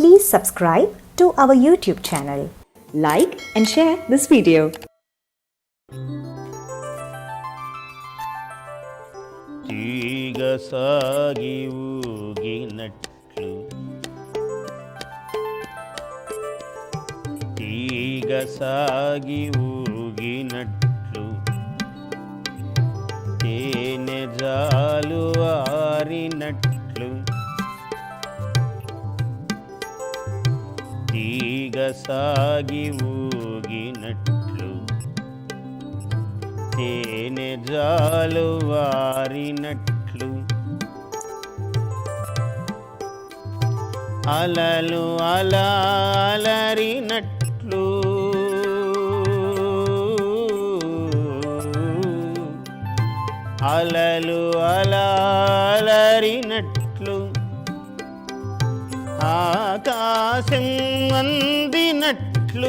Please subscribe to our YouTube channel. like and share this video. తీగ సాగి ఊగినట్లు తీగ సాగి ఊగినట్లు తేనె జాలు ఆరినట్లు తీగ సాగి ఊగినట్లు. తేనె జాలు వారినట్లు. అలలు అలా అలరినట్లు. అలలు అలా అలరినట్లు. ఆకాశం అందినట్లు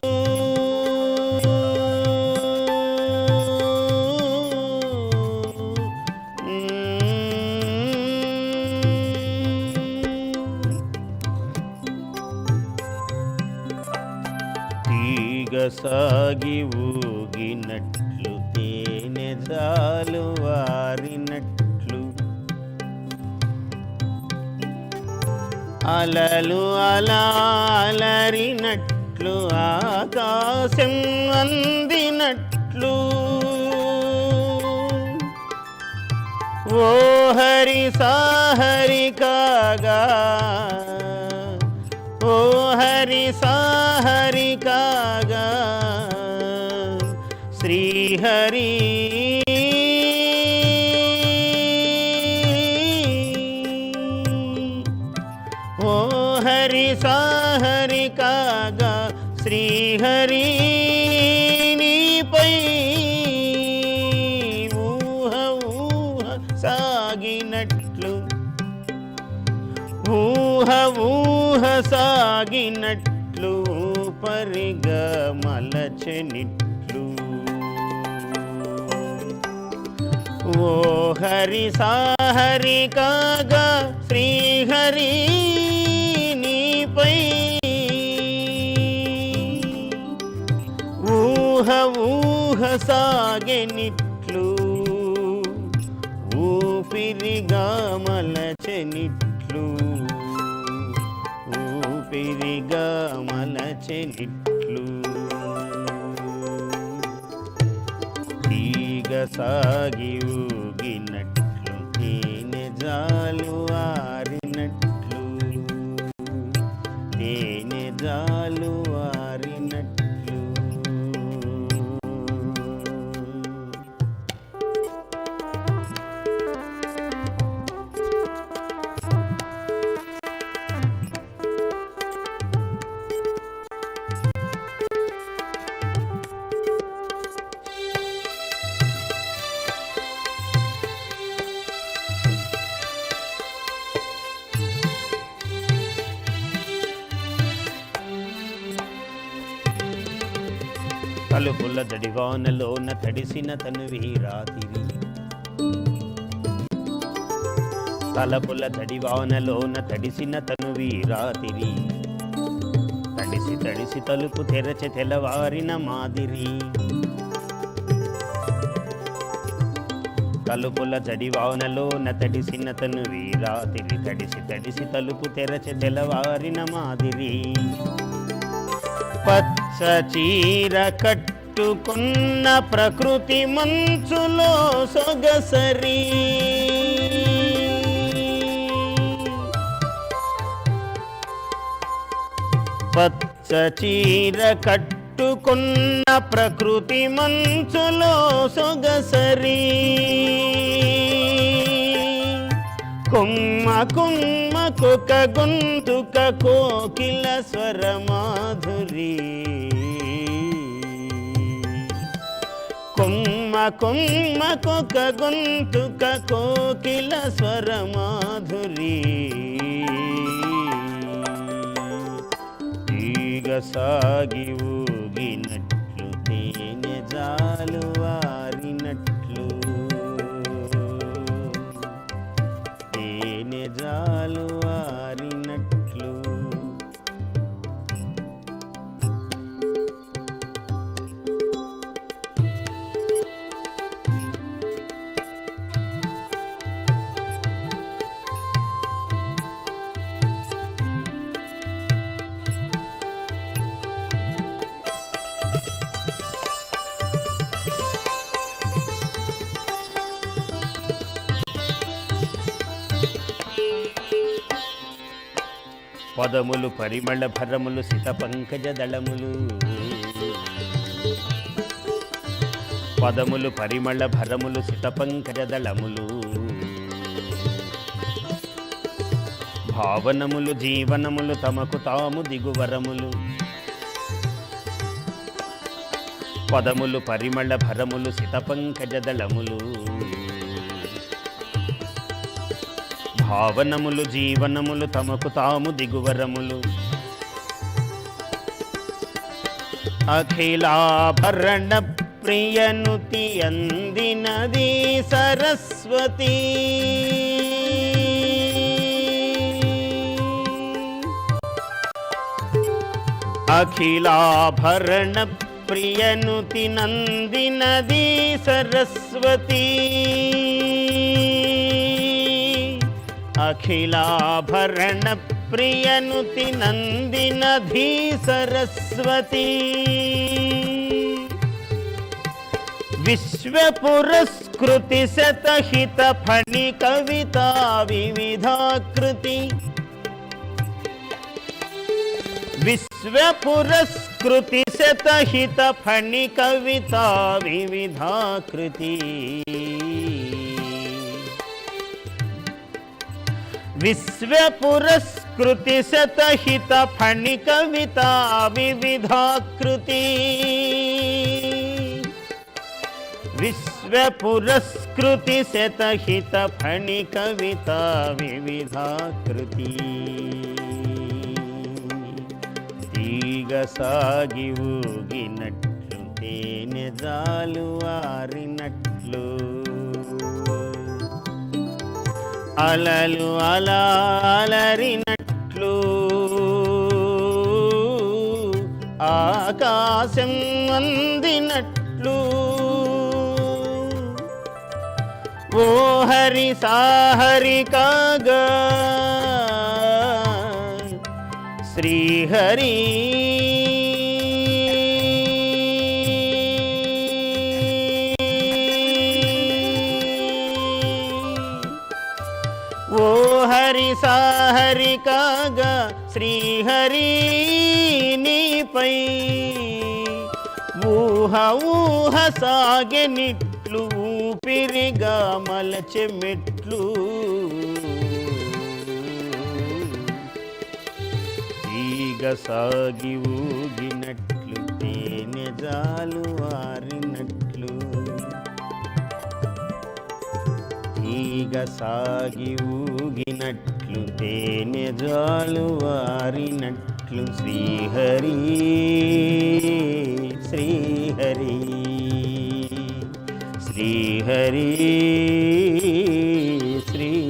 తీగ సాగి ఊగినట్లు తేనె జాలు వారినట్లు అలలు అలా అలరినట్లు ఆకాశం అందినట్లు. ఓ హరి సాహరి కాగా ఓ హరి సా హరి సాహరి కాగా శ్రీహరి నీపై ఊహ ఊహ సాగినట్లు. ఊహ ఊహ సాగినట్లు పరిగా మలచనిట్లు. ఓ హరి సాహరి కాగా శ్రీహరి సాగెనిట్లు ఊపిరిగా మలచెనిట్లు ఊపిరిగా మలచెనిట్లు తీగ సాగి ఊగినట్లు తేనె జాలు ఆరినట్లు. తేనె జాలు తలుపుల దడివానలోన తడిసిన తను వీరాతిరి. తలపుల దడివానలోన తడిసిన తను వీరాతిరి. తడిసి తడిసి తలుపు తెరచి తెలవారిన మాదిరి. తలుపుల జడివానలో నతడిసిన తను వీరాతిరి. తడిసి తడిసి తలుపు తెరచి తెలవారిన మాదిరి. పత్ సచీర కట్టుకున్న ప్రకృతి మంచులో సొగసరి. పచ్చచీర కట్టుకున్న ప్రకృతి మంచులో సొగసరి. కొమ్మ కొమ్మ కొక గొంతుక కోకిల స్వర మాధురి. కొమ్మ కొమ్మ కొక గొంతుక కోకిల స్వర మాధురి. తీగ సాగి ఊగినట్లు తేనె జాలు తేనె జాలు వారినట్లు పదములు పరిమళ భరములు సిత పంకజ దళములు. పదములు పరిమళ భరములు సిత పంకజ దళములు. భావనములు జీవనములు తమకు తాము దిగువరములు. పదములు పరిమళ భరములు సిత పంకజ దళములు. భావనములు జీవనములు తమకు తాము దిగువరములు. అఖిలాభరణ ప్రియనుతి అందినది సరస్వతి. అఖిలాభరణ ప్రియనుతి నందినది సరస్వతి. अखिलाभरणप्रियनुति नन्दिनधी सरस्वती विश्वपुरस्कृतिशतहितफणिकविता विविधाकृति विश्वपुरस्कृतिशतहितफणिकविता विविधाकृति విశ్వపురస్కృతి విశ్వ పురస్కృతి శతహిత ఫణి కవిత వివిధాకృతి విశ్వ పురస్కృతి శతహిత ఫణి కవిత వివిధాకృతి ఫణి కవిత వివిధాకృతి తీగ సాగి ఊగినట్లు తేనె జాలు వారినట్లు అలలు అలా అలరినట్లు ఆకాశం అందినట్లు. ఓ హరి సాహరి కాగా శ్రీహరి కాగా శ్రీహరి నీపై. ఊహ ఊహ సాగెనిట్లు ఊపిరిగా మలచె మెట్లు. తీగ సాగి ఊగినట్లు తేనె జాలు వారినట్లు తీగ సాగి ఊగినట్లు తేనె జాలు వారినట్లు Srihari Srihari Srihari Srihari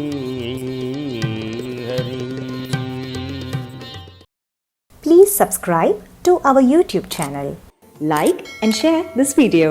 Please subscribe to our YouTube channel. Like and share this video.